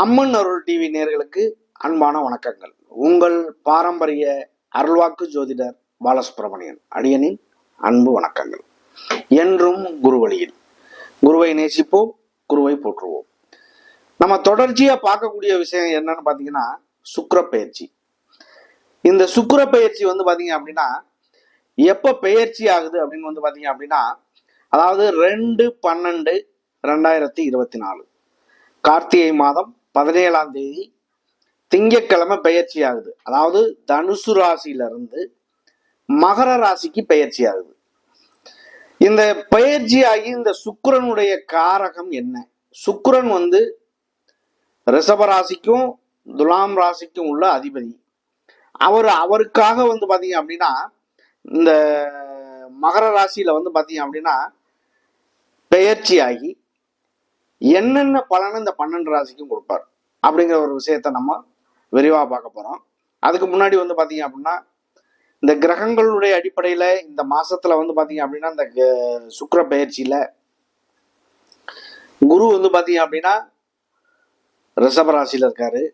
அம்மன் அருள் TV நேர்களுக்கு அன்பான வணக்கங்கள். உங்கள் பாரம்பரிய அருள்வாக்கு ஜோதிடர் பாலசுப்ரமணியன் அடியனின் அன்பு வணக்கங்கள். என்றும் குருவழியில். குருவை நேசிப்போம் குருவை போற்றுவோம். நம்ம தொடர்ச்சியா பார்க்கக்கூடிய விஷயம் என்னன்னு பாத்தீங்கன்னா சுக்கர பெயர்ச்சி. இந்த சுக்கர பெயர்ச்சி வந்து பாத்தீங்க அப்படின்னா எப்ப பெயர்ச்சி ஆகுது அப்படின்னு வந்து பாத்தீங்க அப்படின்னா அதாவது ரெண்டு பன்னெண்டு ரெண்டாயிரத்தி இருபத்தி நாலு. கார்த்திகை மாதம் பதினேழாம் தேதி திங்கட்கிழமை பெயர்ச்சி ஆகுது அதாவது தனுசு ராசியிலிருந்து மகர ராசிக்கு பெயர்ச்சி ஆகுது இந்த பெயர்ச்சி ஆகி இந்த சுக்கரனுடைய காரகம் என்ன? சுக்கரன் வந்து ரிஷப ராசிக்கும் துலாம் ராசிக்கும் உள்ள அதிபதி. அவர் அவருக்காக வந்து பார்த்தீங்க அப்படின்னா இந்த மகர ராசியில் வந்து பார்த்தீங்க அப்படின்னா பெயர்ச்சி ஆகி என்னென்ன பலனை இந்த பன்னெண்டு ராசிக்கும் கொடுப்பார் அப்படிங்கிற ஒரு விஷயத்த நம்ம விரிவாக பார்க்க போகிறோம் அதுக்கு முன்னாடி வந்து பார்த்தீங்க அப்படின்னா இந்த கிரகங்களுடைய அடிப்படையில் இந்த மாசத்துல வந்து பார்த்தீங்க அப்படின்னா இந்த க- சுக்கிர குரு வந்து பார்த்தீங்க அப்படின்னா ரிஷப ராசியில் இருக்காரு.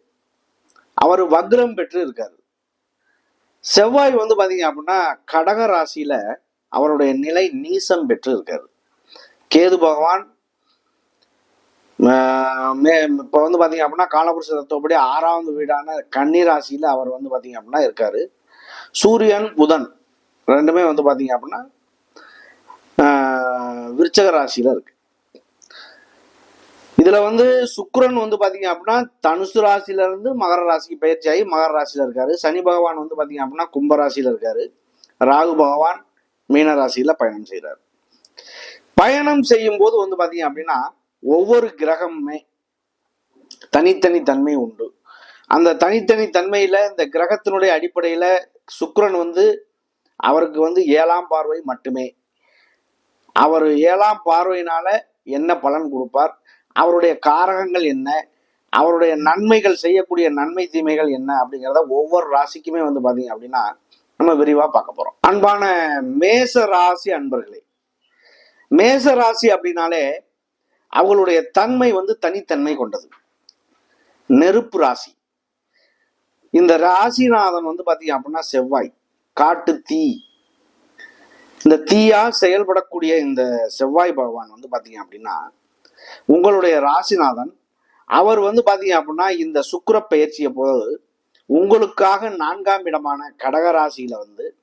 அவர் வக்ரம் பெற்று இருக்காரு. செவ்வாய் வந்து பார்த்தீங்க அப்படின்னா கடக ராசியில் அவருடைய நிலை நீசம் பெற்று இருக்காரு. கேது பகவான் மே இப்போ வந்து பார்த்தீங்க அப்படின்னா காலபுருஷ தத்துவப்படி ஆறாவது வீடான கன்னி ராசியில் அவர் வந்து பார்த்தீங்க அப்படின்னா இருக்காரு. சூரியன் புதன் ரெண்டுமே வந்து பார்த்தீங்க அப்படின்னா விருச்சக ராசியில் இருக்கு. இதுல வந்து சுக்கரன் வந்து பாத்தீங்க அப்படின்னா தனுசு ராசியில இருந்து மகர ராசிக்கு பயிற்சி ஆகி மகர ராசியில இருக்காரு. சனி பகவான் வந்து பாத்தீங்க அப்படின்னா கும்ப ராசியில இருக்காரு. ராகு பகவான் மீன ராசியில பயணம் செய்றாரு. பயணம் செய்யும் போது வந்து பாத்தீங்க அப்படின்னா ஒவ்வொரு கிரகமுமே தனித்தனி தன்மை உண்டு. அந்த தனித்தனி தன்மையில இந்த கிரகத்தினுடைய அடிப்படையில சுக்கரன் வந்து அவருக்கு வந்து ஏழாம் பார்வை மட்டுமே. அவர் ஏழாம் பார்வையினால என்ன பலன் கொடுப்பார்? அவருடைய காரகங்கள் என்ன? அவருடைய நன்மைகள் செய்யக்கூடிய நன்மை தீமைகள் என்ன? அப்படிங்கிறத ஒவ்வொரு ராசிக்குமே வந்து பாத்தீங்க அப்படின்னா நம்ம விரிவா பார்க்க போறோம். அன்பான மேச ராசி அன்பர்களே மேச ராசி அப்படின்னாலே அவங்களுடைய தன்மை வந்து தனித்தன்மை கொண்டது. நெருப்பு ராசி. இந்த ராசிநாதன் வந்து பாத்தீங்க அப்படின்னா செவ்வாய் காட்டு தீ. இந்த தீயா செயல்படக்கூடிய இந்த செவ்வாய் பகவான் வந்து பாத்தீங்க அப்படின்னா உங்களுடைய ராசிநாதன் அவர் வந்து பாத்தீங்க அப்படின்னா இந்த சுக்கர பயிற்சியை போது உங்களுக்காக நான்காம் இடமான கடகராசியில வந்து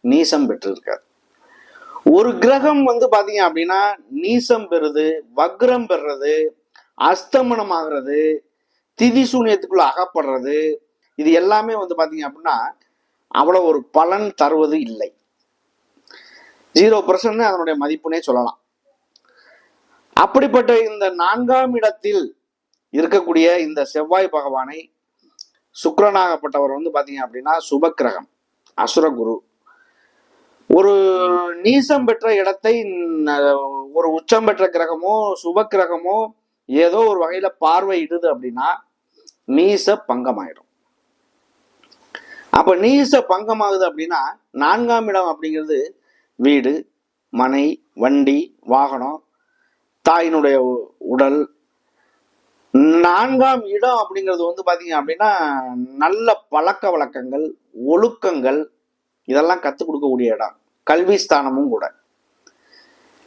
நீசம் பெற்றிருக்கார். ஒரு கிரகம் வந்து பாத்தீங்க அப்படின்னா நீசம் பெறுது வக்ரம் பெறுறது அஸ்தமனம் ஆகுறது திதி சூன்யத்துக்குள்ள அகப்படுறது. இது எல்லாமே வந்து பாத்தீங்க அப்படின்னா அவ்வளவு ஒரு பலன் தருவது இல்லை. ஜீரோ பர்சன்ட் அதனுடைய மதிப்புனே சொல்லலாம். அப்படிப்பட்ட இந்த நான்காம் இடத்தில் இருக்கக்கூடிய இந்த செவ்வாய் பகவானை சுக்கரனாகப்பட்டவர் வந்து பாத்தீங்க அப்படின்னா சுபக்கிரகம் அசுரகுரு ஒரு நீசம் பெற்ற இடத்தை ஒரு உச்சம் பெற்ற கிரகமோ சுப கிரகமோ ஏதோ ஒரு வகையில பார்வையிடுது அப்படின்னா நீச பங்கமாயிடும். அப்ப நீச பங்கமாகுது அப்படின்னா நான்காம் இடம் அப்படிங்கிறது வீடு மனை வண்டி வாகனம் தாயினுடைய உடல். நான்காம் இடம் அப்படிங்கிறது வந்து பாத்தீங்க அப்படின்னா நல்ல பழக்க வழக்கங்கள் ஒழுக்கங்கள் இதெல்லாம் கத்துக் கொடுக்கக்கூடிய இடம். கல்வி ஸ்தானமும் கூட.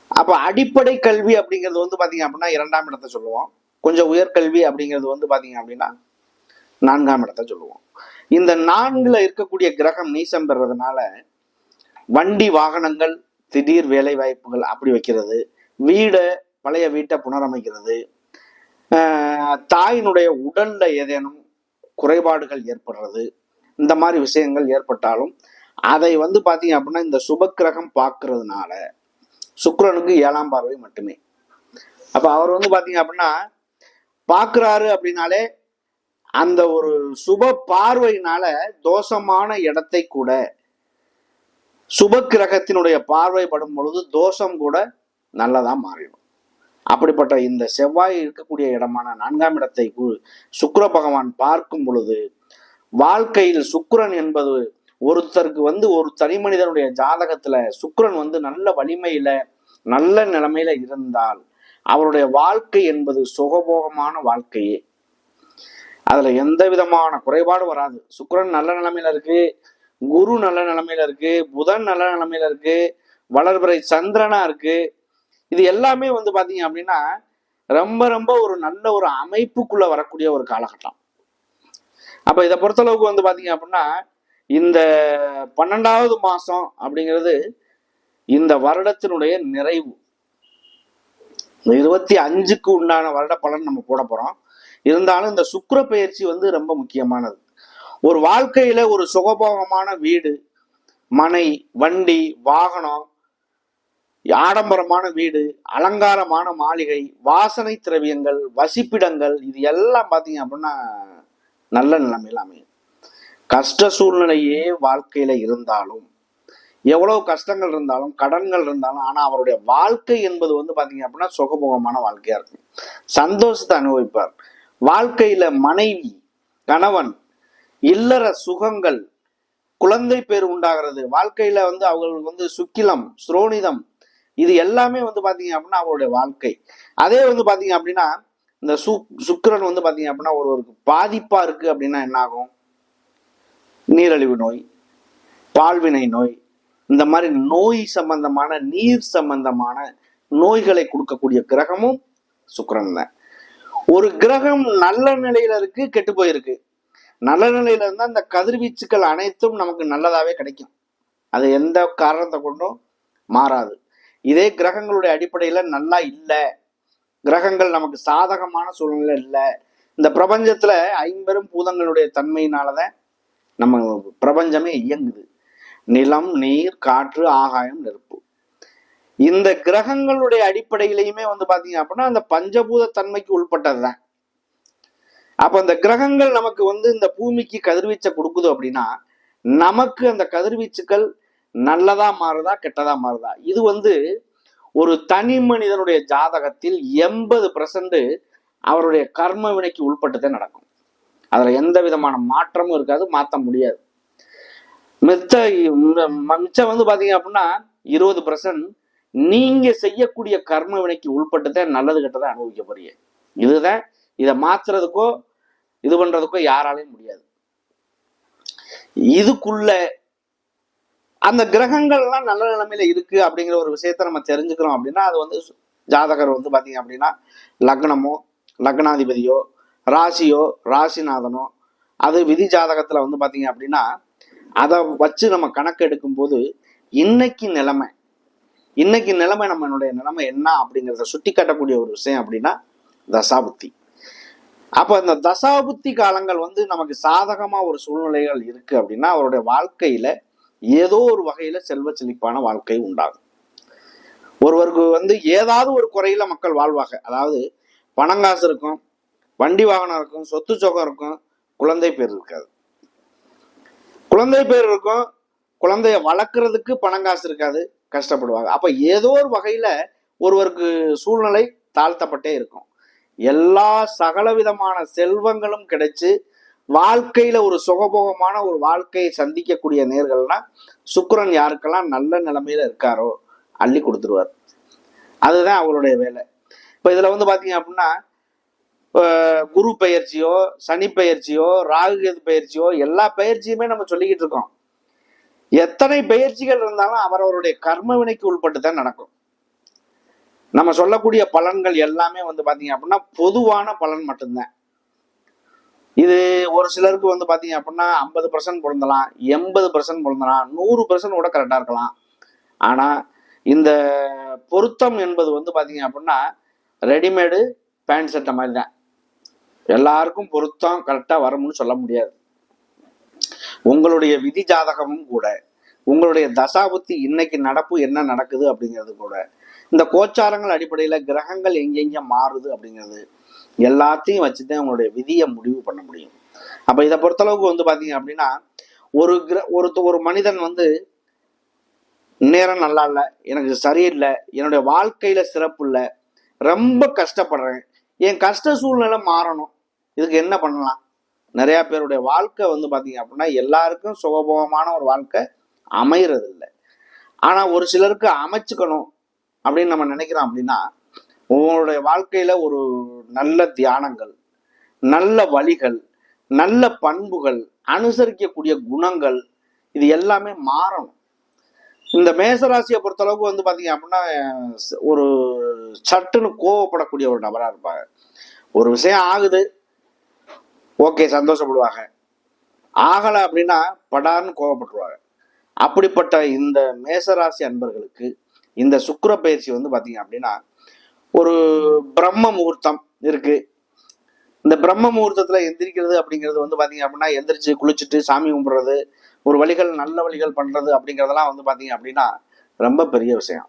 அப்போ அடிப்படை கல்வி அப்படிங்கிறது வந்து பார்த்தீங்க அப்படின்னா இரண்டாம் இடத்தை சொல்லுவோம். கொஞ்சம் உயர்கல்வி அப்படிங்கிறது வந்து பார்த்தீங்க அப்படின்னா நான்காம் இடத்தை சொல்லுவோம். இந்த நான்குல இருக்கக்கூடிய கிரகம் நீசம் பெறதுனால வண்டி வாகனங்கள் திடீர் வேலை வாய்ப்புகள் அப்படி வைக்கிறது. வீடை பழைய வீட்டை புனரமைக்கிறது. ஆஹ் தாயினுடைய உடல்ல ஏதேனும் குறைபாடுகள் ஏற்படுறது. இந்த மாதிரி விஷயங்கள் ஏற்பட்டாலும் அதை வந்து பார்த்தீங்க அப்படின்னா இந்த சுபக்கிரகம் பார்க்கறதுனால சுக்கரனுக்கு ஏழாம் பார்வை மட்டுமே. அப்போ அவர் வந்து பார்த்தீங்க அப்படின்னா பார்க்குறாரு அப்படின்னாலே அந்த ஒரு சுப பார்வையினால தோஷமான இடத்தை கூட சுப கிரகத்தினுடைய பொழுது தோஷம் கூட நல்லதாக மாறிடும். அப்படிப்பட்ட இந்த செவ்வாய் இருக்கக்கூடிய இடமான நான்காம் இடத்தை கு- பகவான் பார்க்கும் பொழுது வாழ்க்கையில் சுக்கிரன் என்பது ஒருத்தருக்கு வந்து ஒரு தனி மனிதனுடைய ஜாதகத்துல சுக்கரன் வந்து நல்ல வலிமையில நல்ல நிலைமையில இருந்தால் அவருடைய வாழ்க்கை என்பது சுகபோகமான வாழ்க்கையே. அதுல எந்த விதமான குறைபாடும் வராது. சுக்கரன் நல்ல நிலைமையில இருக்கு குரு நல்ல நிலைமையில இருக்கு புதன் நல்ல நிலைமையில இருக்கு வளர்பிறை சந்திரனா இருக்கு. இது எல்லாமே வந்து பாத்தீங்க அப்படின்னா ரொம்ப ரொம்ப ஒரு நல்ல ஒரு அமைப்புக்குள்ள வரக்கூடிய ஒரு காலகட்டம். அப்ப இதை பொறுத்தளவுக்கு வந்து பாத்தீங்க அப்படின்னா இந்த பன்னெண்டாவது மாசம் அப்படிங்கிறது இந்த வருடத்தினுடைய நிறைவு. இந்த இருபத்தி அஞ்சுக்கு உண்டான வருட பலன் நம்ம போட போறோம். இருந்தாலும் இந்த சுக்கர பயிற்சி வந்து ரொம்ப முக்கியமானது. ஒரு வாழ்க்கையில ஒரு சுகபோகமான வீடு மனை வண்டி வாகனம் ஆடம்பரமான வீடு அலங்காரமான மாளிகை வாசனை திரவியங்கள் வசிப்பிடங்கள் இது எல்லாம் பார்த்தீங்க அப்படின்னா நல்ல நிலைமையில் அமையும். கஷ்ட சூழ்நிலையே வாழ்க்கையில இருந்தாலும் எவ்வளவு கஷ்டங்கள் இருந்தாலும் கடன்கள் இருந்தாலும் ஆனா அவருடைய வாழ்க்கை என்பது வந்து பாத்தீங்க அப்படின்னா சுகபோகமான வாழ்க்கையா இருக்கும். சந்தோஷத்தை அனுபவிப்பார். வாழ்க்கையில மனைவி கணவன் இல்லற சுகங்கள் குழந்தை பேர் உண்டாகிறது வாழ்க்கையில வந்து அவங்களுக்கு வந்து சுக்கிலம் ஸ்ரோனிதம் இது எல்லாமே வந்து பாத்தீங்க அப்படின்னா அவருடைய வாழ்க்கை. அதே வந்து பாத்தீங்க அப்படின்னா இந்த சு சுக்கிரன் வந்து பாத்தீங்க அப்படின்னா ஒரு ஒரு பாதிப்பா இருக்கு அப்படின்னா என்ன ஆகும் நீரிழிவு நோய் பால்வினை நோய் இந்த மாதிரி நோய் சம்பந்தமான நீர் சம்பந்தமான நோய்களை கொடுக்கக்கூடிய கிரகமும் சுக்கரன் தான். ஒரு கிரகம் நல்ல நிலையில இருக்கு கெட்டு போயிருக்கு. நல்ல நிலையில இருந்தா இந்த கதிர்வீச்சுக்கள் அனைத்தும் நமக்கு நல்லதாவே கிடைக்கும். அது எந்த காரணத்தை கொண்டும் மாறாது. இதே கிரகங்களுடைய அடிப்படையில நல்லா இல்லை. கிரகங்கள் நமக்கு சாதகமான சூழ்நிலை இல்லை. இந்த பிரபஞ்சத்துல ஐம்பெரும் பூதங்களுடைய தன்மையினாலதான் நம்ம பிரபஞ்சமே இயங்குது. நிலம் நீர் காற்று ஆகாயம் நெருப்பு. இந்த கிரகங்களுடைய அடிப்படையிலையுமே வந்து பாத்தீங்க அப்படின்னா அந்த பஞ்சபூத தன்மைக்கு உள்பட்டதுதான். அப்ப அந்த கிரகங்கள் நமக்கு வந்து இந்த பூமிக்கு கதிர்வீச்சை கொடுக்குது அப்படின்னா நமக்கு அந்த கதிர்வீச்சுக்கள் நல்லதா மாறுதா கெட்டதா மாறுதா? இது வந்து ஒரு தனி மனிதனுடைய ஜாதகத்தில் எண்பது பர்சன்ட் அவருடைய கர்ம வினைக்கு உட்பட்டுதான் நடக்கும். அதுல எந்த விதமான மாற்றமும் இருக்காது மாற்ற முடியாது. மிச்ச மிச்சம் வந்து பாத்தீங்க அப்படின்னா இருபது பர்சன்ட் நீங்க செய்யக்கூடிய கர்ம வினைக்கு உள்பட்டுதான் நல்லது கெட்டதை அனுபவிக்க போறீங்க. இதுதான் இதை மாத்துறதுக்கோ இது பண்றதுக்கோ யாராலையும் முடியாது. இதுக்குள்ள அந்த கிரகங்கள்லாம் நல்ல நிலைமையில இருக்கு அப்படிங்கிற ஒரு விஷயத்த நம்ம தெரிஞ்சுக்கிறோம் அப்படின்னா அது வந்து ஜாதகர் வந்து பாத்தீங்க அப்படின்னா லக்னமோ லக்னாதிபதியோ ராசியோ ராசிநாதனோ அது விதி ஜாதகத்துல வந்து பாத்தீங்க அப்படின்னா அதை வச்சு நம்ம கணக்கு எடுக்கும்போது இன்னைக்கு நிலைமை இன்னைக்கு நிலைமை நம்மளுடைய நிலைமை என்ன அப்படிங்கிறத சுட்டி காட்டக்கூடிய ஒரு விஷயம் அப்படின்னா தசாபுத்தி. அப்ப இந்த தசாபுத்தி காலங்கள் வந்து நமக்கு சாதகமா ஒரு சூழ்நிலைகள் இருக்கு அப்படின்னா அவருடைய வாழ்க்கையில ஏதோ ஒரு வகையில செல்வ செழிப்பான வாழ்க்கை உண்டாகும். ஒருவருக்கு வந்து ஏதாவது ஒரு குறையில மக்கள் வாழ்வாங்க. அதாவது பணங்காசு இருக்கும் வண்டி வாகனம் இருக்கும் சொத்து சுகம் இருக்கும் குழந்தை பேர் இருக்காது. குழந்தை பேர் இருக்கும் குழந்தைய பணம் காசு இருக்காது கஷ்டப்படுவாங்க. அப்போ ஏதோ ஒரு வகையில் ஒருவருக்கு சூழ்நிலை தாழ்த்தப்பட்டே இருக்கும். எல்லா சகல விதமான செல்வங்களும் கிடைச்சு வாழ்க்கையில ஒரு சுகபோகமான ஒரு வாழ்க்கையை சந்திக்கக்கூடிய நேர்கள்னா சுக்கரன் யாருக்கெல்லாம் நல்ல நிலைமையில இருக்காரோ அள்ளி கொடுத்துருவார். அதுதான் அவருடைய வேலை. இப்போ இதில் வந்து பார்த்தீங்க அப்படின்னா குரு பயிற்சியோ சனி பயிற்சியோ ராகு கேது பயிற்சியோ எல்லா பயிற்சியுமே நம்ம சொல்லிக்கிட்டு இருக்கோம். எத்தனை பயிற்சிகள் இருந்தாலும் அவரவருடைய கர்ம வினைக்கு உட்பட்டு தான் நடக்கும். நம்ம சொல்லக்கூடிய பலன்கள் எல்லாமே வந்து பாத்தீங்க அப்படின்னா பொதுவான பலன் மட்டும்தான். இது ஒரு சிலருக்கு வந்து பாத்தீங்க அப்படின்னா ஐம்பது பர்சன்ட் பொருந்தலாம் எண்பது பர்சன்ட் பொருந்தலாம் நூறு பர்சன்ட் கூட கரெக்டா இருக்கலாம். ஆனா இந்த பொருத்தம் என்பது வந்து பாத்தீங்க அப்படின்னா ரெடிமேடு பேண்ட் சட்டை மாதிரி தான். எல்லாருக்கும் பொருத்தம் கரெக்டாக வரும்னு சொல்ல முடியாது. உங்களுடைய விதி ஜாதகமும் கூட உங்களுடைய தசாபுத்தி இன்னைக்கு நடப்பு என்ன நடக்குது அப்படிங்கிறது கூட இந்த கோச்சாரங்கள் அடிப்படையில் கிரகங்கள் எங்கெங்கே மாறுது அப்படிங்கிறது எல்லாத்தையும் வச்சு தான் உங்களுடைய விதியை முடிவு பண்ண முடியும். அப்போ இதை பொறுத்தளவுக்கு வந்து பார்த்தீங்க அப்படின்னா ஒரு கிர ஒரு ஒரு மனிதன் வந்து நேரம் நல்லா இல்லை எனக்கு சரியில்லை என்னுடைய வாழ்க்கையில் சிறப்பு இல்லை ரொம்ப கஷ்டப்படுறேன் என் கஷ்ட சூழ்நிலை மாறணும் இதுக்கு என்ன பண்ணலாம்? நிறைய பேருடைய வாழ்க்கை வந்து பார்த்தீங்க அப்படின்னா எல்லாருக்கும் சுகபோகமான ஒரு வாழ்க்கை அமைகிறது இல்லை ஆனால் ஒரு சிலருக்கு அமைச்சுக்கணும் அப்படின்னு நம்ம நினைக்கிறோம் அப்படின்னா உங்களுடைய வாழ்க்கையில் ஒரு நல்ல தியானங்கள் நல்ல வழிகள் நல்ல பண்புகள் அனுசரிக்கக்கூடிய குணங்கள் இது எல்லாமே மாறணும். இந்த மேசராசியை பொறுத்தளவுக்கு வந்து பார்த்தீங்க அப்படின்னா ஒரு சட்டுன்னு கோவப்படக்கூடிய ஒரு நபராக இருப்பாங்க. ஒரு விஷயம் ஆகுது ஓகே சந்தோஷப்படுவாங்க. ஆகலை அப்படின்னா படான்னு கோவப்பட்டுருவாங்க. அப்படிப்பட்ட இந்த மேசராசி அன்பர்களுக்கு இந்த சுக்கர பயிற்சி வந்து பார்த்தீங்க அப்படின்னா ஒரு பிரம்ம முகூர்த்தம் இருக்கு. இந்த பிரம்ம முகூர்த்தத்தில் எந்திரிக்கிறது அப்படிங்கிறது வந்து பார்த்தீங்க அப்படின்னா எந்திரிச்சு குளிச்சுட்டு சாமி கும்பிட்றது ஒரு வழிகள் நல்ல வழிகள் பண்ணுறது அப்படிங்கிறதெல்லாம் வந்து பார்த்தீங்க அப்படின்னா ரொம்ப பெரிய விஷயம்.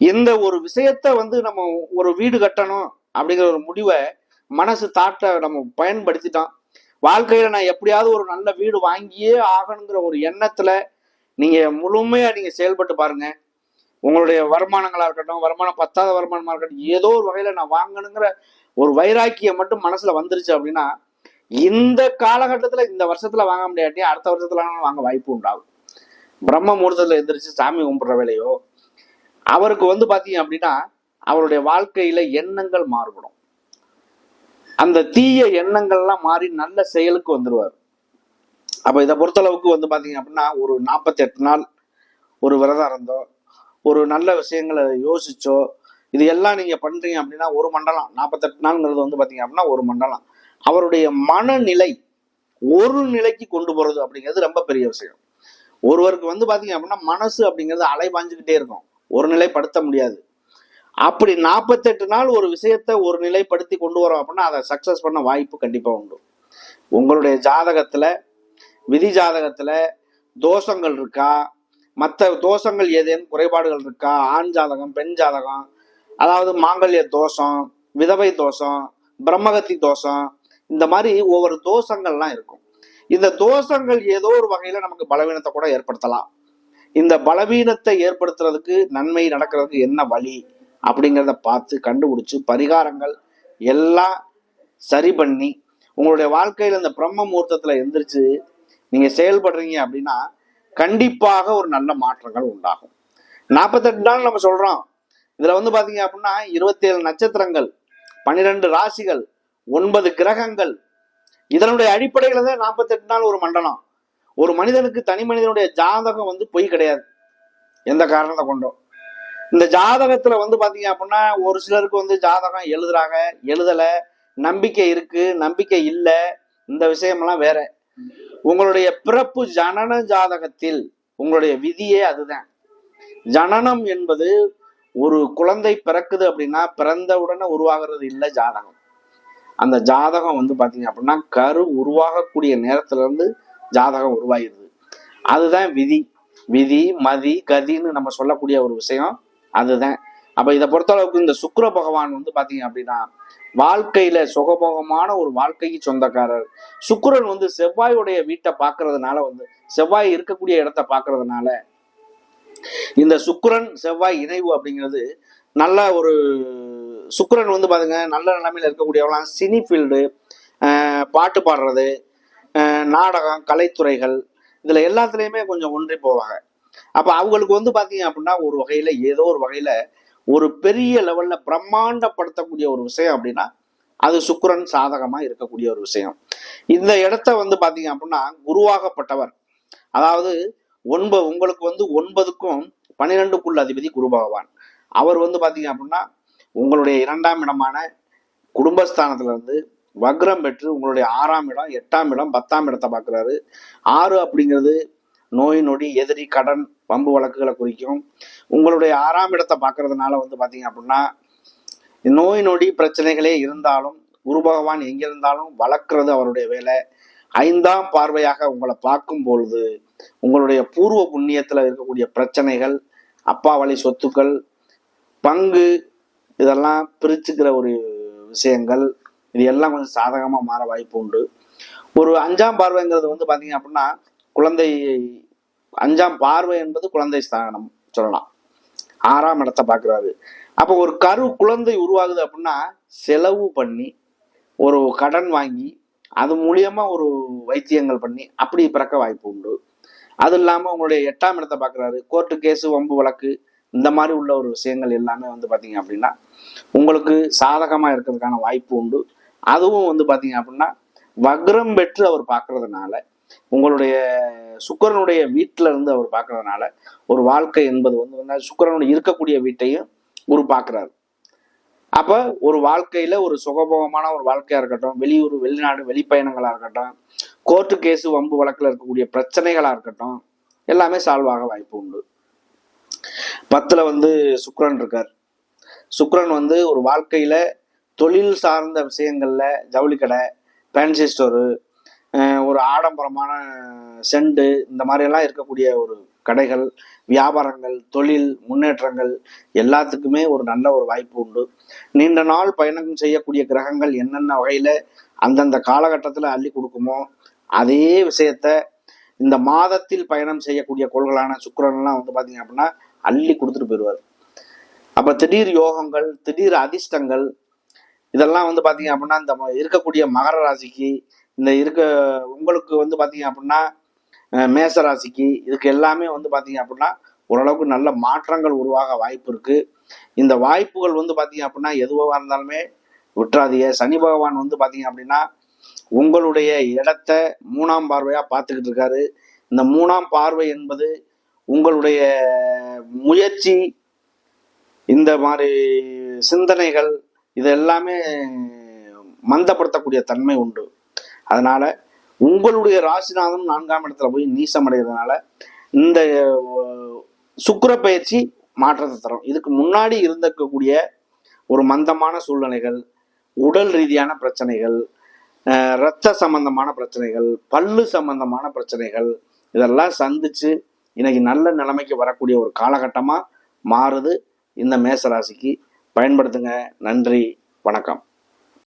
இந்த ஒரு விஷயத்த வந்து நம்ம ஒரு வீடு கட்டணும் அப்படிங்கிற ஒரு முடிவை மனசு தாட்டை நம்ம பயன்படுத்திட்டோம். வாழ்க்கையில நான் எப்படியாவது ஒரு நல்ல வீடு வாங்கியே ஆகணுங்கிற ஒரு எண்ணத்துல நீங்க முழுமையா நீங்க செயல்பட்டு பாருங்க. உங்களுடைய வருமானங்களா இருக்கட்டும் வருமானம் பத்தாத வருமானமா இருக்கட்டும் ஏதோ ஒரு வகையில நான் வாங்கணுங்கிற ஒரு வைராக்கியம் மட்டும் மனசுல வந்துருச்சு அப்படின்னா இந்த காலகட்டத்துல இந்த வருஷத்துல வாங்க முடியாட்டி அடுத்த வருஷத்துல வாங்க வாய்ப்பு உண்டாகும். பிரம்ம முகூர்த்தத்துல எந்திரிச்சு சாமி கும்பிடுற வேலையோ அவருக்கு வந்து பாத்தீங்க அப்படின்னா அவருடைய வாழ்க்கையில எண்ணங்கள் மாறுபடும். அந்த தீய எண்ணங்கள்லாம் மாறி நல்ல செயலுக்கு வந்துருவார். அப்ப இதை பொறுத்தளவுக்கு வந்து பாத்தீங்க அப்படின்னா ஒரு நாற்பத்தெட்டு நாள் ஒரு விரதம் இருந்தோ ஒரு நல்ல விஷயங்களை யோசிச்சோ இது எல்லாம் நீங்க பண்றீங்க அப்படின்னா ஒரு மண்டலம் நாற்பத்தெட்டு நாள்ங்கிறது வந்து பாத்தீங்க அப்படின்னா ஒரு மண்டலம். அவருடைய மனநிலை ஒரு நிலைக்கு கொண்டு போறது அப்படிங்கிறது ரொம்ப பெரிய விஷயம். ஒருவருக்கு வந்து பாத்தீங்க அப்படின்னா மனசு அப்படிங்கிறது அலைபாஞ்சுக்கிட்டே இருக்கும். ஒரு நிலைப்படுத்த முடியாது. அப்படி நாற்பத்தெட்டு நாள் ஒரு விஷயத்த ஒரு நிலைப்படுத்தி கொண்டு வரோம் அப்படின்னா அதை சக்சஸ் பண்ண வாய்ப்பு கண்டிப்பாக உண்டு. உங்களுடைய ஜாதகத்தில் விதி ஜாதகத்தில் தோஷங்கள் இருக்கா? மற்ற தோஷங்கள் ஏதேனும் குறைபாடுகள் இருக்கா? ஆண் ஜாதகம் பெண் ஜாதகம் அதாவது மாங்கல்ய தோஷம் விதவை தோஷம் பிரம்மகத்தி தோஷம் இந்த மாதிரி ஒவ்வொரு தோஷங்கள்லாம் இருக்கும். இந்த தோஷங்கள் ஏதோ ஒரு வகையில் நமக்கு பலவீனத்தை கூட ஏற்படுத்தலாம். இந்த பலவீனத்தை ஏற்படுத்துறதுக்கு நன்மை நடக்கிறதுக்கு என்ன வழி? அப்படிங்கிறத பார்த்து கண்டுபிடிச்சு பரிகாரங்கள் எல்லாம் சரி பண்ணி உங்களுடைய வாழ்க்கையில் இந்த பிரம்ம முகூர்த்தத்தில் எந்திரிச்சு நீங்கள் செயல்படுறீங்க அப்படின்னா கண்டிப்பாக ஒரு நல்ல மாற்றங்கள் உண்டாகும். நாற்பத்தெட்டு நாள் நம்ம சொல்கிறோம் இதில் வந்து பார்த்தீங்க அப்படின்னா இருபத்தேழு நட்சத்திரங்கள் பன்னிரெண்டு ராசிகள் ஒன்பது கிரகங்கள். இதனுடைய அடிப்படையில் தான் நாற்பத்தெட்டு நாள் ஒரு மண்டலம். ஒரு மனிதனுக்கு தனி மனிதனுடைய ஜாதகம் வந்து பொய் கிடையாது. எந்த காரணத்தை கொண்டோம். இந்த ஜாதகத்துல வந்து பாத்தீங்க அப்படின்னா ஒரு சிலருக்கு வந்து ஜாதகம் எழுதுறாங்க எழுதல நம்பிக்கை இருக்கு நம்பிக்கை இல்லை இந்த விஷயமெல்லாம் வேற. உங்களுடைய பிறப்பு ஜனன ஜாதகத்தில் உங்களுடைய விதியே அதுதான். ஜனனம் என்பது ஒரு குழந்தை பிறக்குது அப்படின்னா பிறந்த உடனே உருவாகிறது இல்லை ஜாதகம். அந்த ஜாதகம் வந்து பாத்தீங்க அப்படின்னா கரு உருவாகக்கூடிய நேரத்துல இருந்து ஜாதகம் உருவாகிருது. அதுதான் விதி. விதி மதி கதின்னு நம்ம சொல்லக்கூடிய ஒரு விஷயம். அதுதான். அப்ப இதை பொறுத்தளவுக்கு இந்த சுக்கர பகவான் வந்து பாத்தீங்க அப்படின்னா வாழ்க்கையில சுகபோகமான ஒரு வாழ்க்கைக்கு சொந்தக்காரர். சுக்கரன் வந்து செவ்வாயுடைய வீட்டை பார்க்கறதுனால வந்து செவ்வாய் இருக்கக்கூடிய இடத்த பார்க்கறதுனால இந்த சுக்கிரன் செவ்வாய் இணைவு அப்படிங்கிறது நல்ல ஒரு சுக்கரன் வந்து பாருங்க நல்ல நிலைமையில இருக்கக்கூடியவங்களாம் சினி ஃபீல்டு பாட்டு பாடுறது நாடகம் கலைத்துறைகள் இதுல எல்லாத்துலயுமே கொஞ்சம் ஒன்றி போவாங்க. அப்ப அவங்களுக்கு வந்து பாத்தீங்க அப்படின்னா ஒரு வகையில ஏதோ ஒரு வகையில ஒரு பெரிய லெவல்ல பிரம்மாண்டப்படுத்தக்கூடிய ஒரு விஷயம் அப்படின்னா அது சுக்கரன் சாதகமா இருக்கக்கூடிய ஒரு விஷயம். இந்த இடத்த வந்து பாத்தீங்க அப்படின்னா குருவாகப்பட்டவர். அதாவது ஒன்பது உங்களுக்கு வந்து ஒன்பதுக்கும் பன்னிரெண்டுக்குள்ள அதிபதி குரு பகவான். அவர் வந்து பாத்தீங்க அப்படின்னா உங்களுடைய இரண்டாம் இடமான குடும்பஸ்தானத்துல இருந்து வக்ரம் பெற்று உங்களுடைய ஆறாம் இடம் எட்டாம் இடம் பத்தாம் இடத்தை பார்க்குறாரு ஆறு அப்படிங்கிறது நோய் நொடி எதிரி கடன் பம்பு வழக்குகளை குறிக்கும். உங்களுடைய ஆறாம் இடத்தை பார்க்கறதுனால வந்து பார்த்தீங்க அப்படின்னா நோய் நொடி பிரச்சனைகளே இருந்தாலும் குரு பகவான் எங்கிருந்தாலும் வளர்க்கறது அவருடைய வேலை. ஐந்தாம் பார்வையாக உங்களை பார்க்கும் பொழுது உங்களுடைய பூர்வ புண்ணியத்தில் இருக்கக்கூடிய பிரச்சனைகள் அப்பா வழி சொத்துக்கள் பங்கு இதெல்லாம் பிரிச்சுக்கிற ஒரு விஷயங்கள் இது எல்லாம் கொஞ்சம் சாதகமாக மாற வாய்ப்பு உண்டு. ஒரு அஞ்சாம் பார்வைங்கிறது வந்து பார்த்தீங்க அப்படின்னா குழந்தை அஞ்சாம் பார்வை என்பது குழந்தை ஸ்தானம் சொல்லலாம். ஆறாம் இடத்தை பார்க்குறாரு. அப்போ ஒரு கரு குழந்தை உருவாகுது அப்படின்னா செலவு பண்ணி ஒரு கடன் வாங்கி அது மூலியமாக ஒரு வைத்தியங்கள் பண்ணி அப்படி பிறக்க வாய்ப்பு உண்டு. அது இல்லாமல் உங்களுடைய எட்டாம் இடத்தை பார்க்குறாரு. கோர்ட்டு கேஸு வம்பு வழக்கு இந்த மாதிரி உள்ள ஒரு விஷயங்கள் எல்லாமே வந்து பார்த்தீங்க அப்படின்னா உங்களுக்கு சாதகமாக இருக்கிறதுக்கான வாய்ப்பு உண்டு. அதுவும் வந்து பார்த்தீங்க அப்படின்னா வக்ரம் பெற்று அவர் பார்க்கறதுனால உங்களுடைய சுக்கிரனுடைய வீட்டில இருந்து அவர் பார்க்கறதுனால ஒரு வாழ்க்கை என்பது வந்து சுக்கரனுடைய இருக்கக்கூடிய வீட்டையும் ஒரு பார்க்கிறார். அப்ப ஒரு வாழ்க்கையில ஒரு சுகபோகமான ஒரு வாழ்க்கையா இருக்கட்டும் வெளியூர் வெளிநாடு வெளிப்பயணங்களா இருக்கட்டும் கோர்ட்டு கேஸு வம்பு வழக்கில் இருக்கக்கூடிய பிரச்சனைகளா இருக்கட்டும் எல்லாமே சால்வ் ஆக வாய்ப்பு உண்டு. பத்துல வந்து சுக்ரன் இருக்கார். சுக்ரன் வந்து ஒரு வாழ்க்கையில தொழில் சார்ந்த விஷயங்கள்ல ஜவுளி கடை ஃபேன்சி ஸ்டோரு ஒரு ஆடம்பரமான செண்டு இந்த மாதிரி எல்லாம் இருக்கக்கூடிய ஒரு கடைகள் வியாபாரங்கள் தொழில் முன்னேற்றங்கள் எல்லாத்துக்குமே ஒரு நல்ல ஒரு வாய்ப்பு உண்டு. நீண்ட நாள் பயணம் செய்யக்கூடிய கிரகங்கள் என்னென்ன வகையில் அந்தந்த காலகட்டத்தில் அள்ளி கொடுக்குமோ அதே விஷயத்த இந்த மாதத்தில் பயணம் செய்யக்கூடிய கோள்களான சுக்கரன்லாம் வந்து பார்த்தீங்க அப்படின்னா அள்ளி கொடுத்துட்டு போயிடுவார். அப்போ திடீர் யோகங்கள் திடீர் அதிர்ஷ்டங்கள் இதெல்லாம் வந்து பார்த்தீங்க அப்படின்னா இந்த ம- இருக்கக்கூடிய மகர ராசிக்கு இந்த இருக்க உங்களுக்கு வந்து பார்த்தீங்க அப்படின்னா மேச ராசிக்கு இதுக்கு எல்லாமே வந்து பார்த்தீங்க அப்படின்னா ஓரளவுக்கு நல்ல மாற்றங்கள் உருவாக வாய்ப்பு இருக்குது இந்த வாய்ப்புகள் வந்து பார்த்தீங்க அப்படின்னா எதுவாக இருந்தாலுமே விட்டுறாதீங்க. சனி பகவான் வந்து பார்த்தீங்க அப்படின்னா உங்களுடைய இடத்த மூணாம் பார்வையாக பார்த்துக்கிட்டு இருக்காரு. இந்த மூணாம் பார்வை என்பது உங்களுடைய முயற்சி இந்த மாதிரி சிந்தனைகள் இது எல்லாமே மந்தப்படுத்தக்கூடிய தன்மை உண்டு. அதனால உங்களுடைய ராசிநாதன் நான்காம் இடத்துல போய் நீசம் அடைகிறதுனால இந்த சுக்கர சுக்கிர பயிற்சி மாற்றத்தை தரும். இதுக்கு முன்னாடி இருந்திருக்கக்கூடிய ஒரு மந்தமான சூழ்நிலைகள் உடல் ரீதியான பிரச்சனைகள் இரத்த சம்பந்தமான பிரச்சனைகள் பல்லு சம்பந்தமான பிரச்சனைகள் இதெல்லாம் சந்திச்சு இன்னைக்கு நல்ல நிலைமைக்கு வரக்கூடிய ஒரு காலகட்டமாக மாறுது. இந்த மேச ராசிக்கு பயன்படுத்துங்க. நன்றி. வணக்கம்.